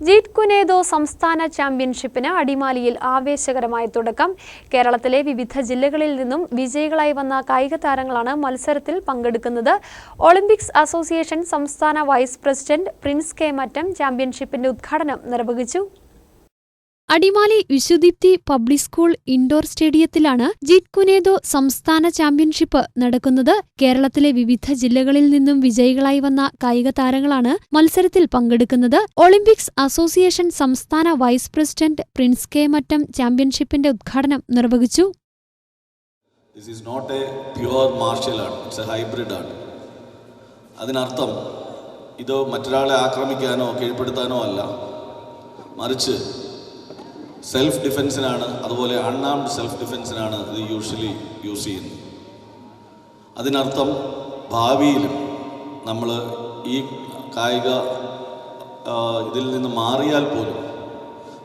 ജീറ്റ് കുനേദോ സംസ്ഥാന ചാമ്പ്യൻഷിപ്പിന് അടിമാലിയിൽ ആവേശകരമായ തുടക്കം. കേരളത്തിലെ വിവിധ ജില്ലകളിൽ നിന്നും വിജയികളായി വന്ന കായിക താരങ്ങളാണ് മത്സരത്തിൽ പങ്കെടുക്കുന്നത്. ഒളിമ്പിക്സ് അസോസിയേഷൻ സംസ്ഥാന vice president Prince K Mattam ചാമ്പ്യൻഷിപ്പിന്റെ ഉദ്ഘാടനം നിർവഹിച്ചു. Adimali Vishudeepti public school indoor സ്റ്റേഡിയത്തിലാണ് ജിറ്റ് കുനേദോ സംസ്ഥാന ചാമ്പ്യൻഷിപ്പ് നടക്കുന്നത്. കേരളത്തിലെ വിവിധ ജില്ലകളിൽ നിന്നും വിജയികളായി വന്ന കായിക താരങ്ങളാണ് മത്സരത്തിൽ പങ്കെടുക്കുന്നത്. ഒളിമ്പിക്സ് അസോസിയേഷൻ സംസ്ഥാന vice president Prince K Mattam ചാമ്പ്യൻഷിപ്പിന്റെ ഉദ്ഘാടനം നിർവഹിച്ചു. പ്യുവർ martial art, അതിനർത്ഥം ഇത് മറ്റൊരാളെ ആക്രമിക്കാനോ കീഴ്പ്പെടുത്താനോ അല്ല. മറിച്ച് സെൽഫ് ഡിഫെൻസിനാണ് അതുപോലെ അൺആംഡ് സെൽഫ് ഡിഫെൻസിനാണ് ഇത് യൂഷ്വലി യൂസ് ചെയ്യുന്നത്. അതിനർത്ഥം ഭാവിയിലും നമ്മൾ ഈ കായിക ഇതിൽ നിന്ന് മാറിയാൽ പോലും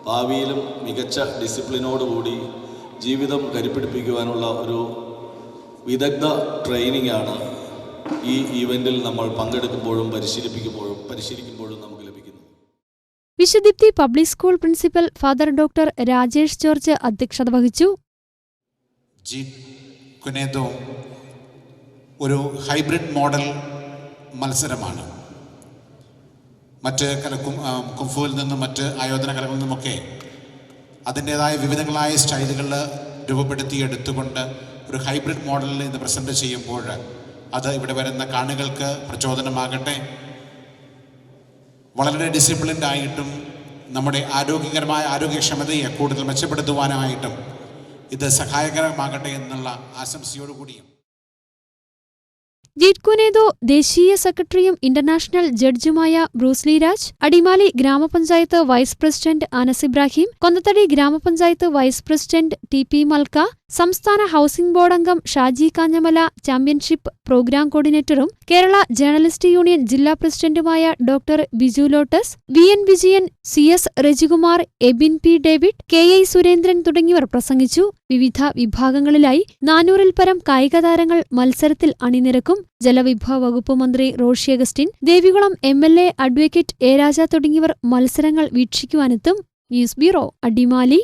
ഭാവിയിലും മികച്ച ഡിസിപ്ലിനോടുകൂടി ജീവിതം കരിപ്പിടിപ്പിക്കുവാനുള്ള ഒരു വിദഗ്ധ ട്രെയിനിങ്ങാണ് ഈ ഈവന്റിൽ നമ്മൾ പങ്കെടുക്കുമ്പോഴും പരിശീലിപ്പിക്കുമ്പോഴും പരിശീലിക്കുമ്പോഴും നമുക്ക് ലഭിക്കുന്നത്. Vishudeepti public school principal father doctor Rajesh George അധ്യക്ഷത വഹിച്ചു. കുനേദോ ഒരു ഹൈബ്രിഡ് മോഡൽ മത്സരമാണ്. മറ്റ് കല കുംഫുവിൽ നിന്നും മറ്റ് ആയോധന കലകളിൽ നിന്നുമൊക്കെ അതിന്റേതായ വിവിധങ്ങളായ സ്റ്റൈലുകൾ രൂപപ്പെടുത്തി എടുത്തുകൊണ്ട് ഒരു ഹൈബ്രിഡ് മോഡലിൽ ഇന്ന് പ്രസന്റ് ചെയ്യുമ്പോൾ അത് ഇവിടെ വരുന്ന കാണികൾക്ക് പ്രചോദനമാകട്ടെ. വളരെ ഡിസിപ്ലിൻഡ് ആയിട്ടും നമ്മുടെ ആരോഗ്യകരമായ ആരോഗ്യക്ഷമതയെ കൂടുതൽ മെച്ചപ്പെടുത്തുവാനായിട്ടും ഇത് സഹായകരമാകട്ടെ എന്നുള്ള ആശംസയോടുകൂടിയും. ജീറ്റ് കുനേദോ ദേശീയ സെക്രട്ടറിയും international ജഡ്ജുമായ Bruce Lee Raj Adimali gramapanchayat vice president Anas Ibrahim Konnathady gramapanchayat vice president T P Malka സംസ്ഥാന ഹൌസിംഗ് ബോർഡ് അംഗം ഷാജി കാഞ്ഞമല ചാമ്പ്യൻഷിപ്പ് പ്രോഗ്രാം കോർഡിനേറ്ററും കേരള ജേർണലിസ്റ്റ് യൂണിയൻ ജില്ലാ പ്രസിഡന്റുമായ doctor Biju Lotus V N Vijayan C S Rajikumar Abin P David K I Surendran തുടങ്ങിയവർ പ്രസംഗിച്ചു. വിവിധ വിഭാഗങ്ങളിലായി നാനൂറിൽ പരം കായിക താരങ്ങൾ മത്സരത്തിൽ അണിനിരക്കും. ജലവിഭവ വകുപ്പ് മന്ത്രി Roshy Augustine Devikulam M L A advocate A Raja തുടങ്ങിയവർ മത്സരങ്ങൾ വീക്ഷിക്കുവാനെത്തും. News bureau Adimali.